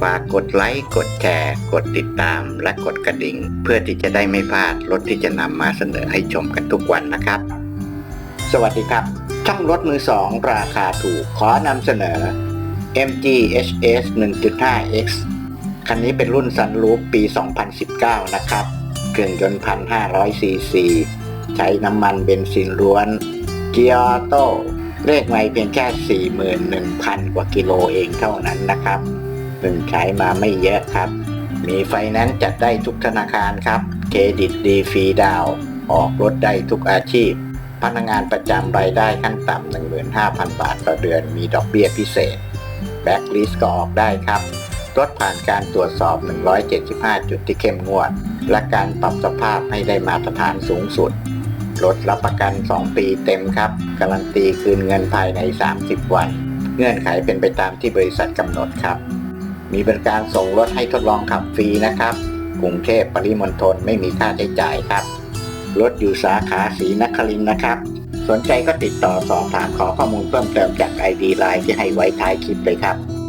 ฝากกดไลค์ กดแชร์ กดติดตาม และกดกระดิ่ง เพื่อที่จะได้ไม่พลาดรถที่จะนำมาเสนอให้ชมกันทุกวันนะครับ สวัสดีครับ ช่องรถมือสองราคาถูกขอนำเสนอ MG HS 1.5X คันนี้เป็นรุ่นซันรูปปี 2019 นะครับ เครื่องยนต์1,500ซีซี ใช้น้ำมันเบนซินล้วน เกียร์ออโต้เลขไม่เพียงแค่ 41,000 กว่ากิโลเองเท่านั้นนะครับ เพิ่งใช้มาไม่เยอะครับ มีไฟแนนซ์จัดได้ทุกธนาคารครับ เครดิตดีฟรีดาว ออกรถได้ทุกอาชีพ พนักงานประจำรายได้ขั้นต่ำ15,000 บาทต่อเดือน มีดอกเบี้ยพิเศษ แบ็กลิสก็ออกได้ครับรถผ่านการตรวจสอบ 175 จุดที่เข้มงวด และการปรับสภาพให้ได้มาตรฐานสูงสุด รถรับประกัน 2 ปีเต็มครับ การันตีคืนเงินภายใน 30 วัน เงื่อนไขเป็นไปตามที่บริษัทกำหนดครับ มีบริการส่งรถให้ทดลองขับฟรีนะครับ กรุงเทพปริมณฑลไม่มีค่าใช้จ่ายครับ รถอยู่สาขาศรีนครินนะครับ สนใจก็ติดต่อสอบถามขอข้อมูลเพิ่มเติมจากไอดีไลน์ที่ให้ไว้ท้ายคลิปเลยครับ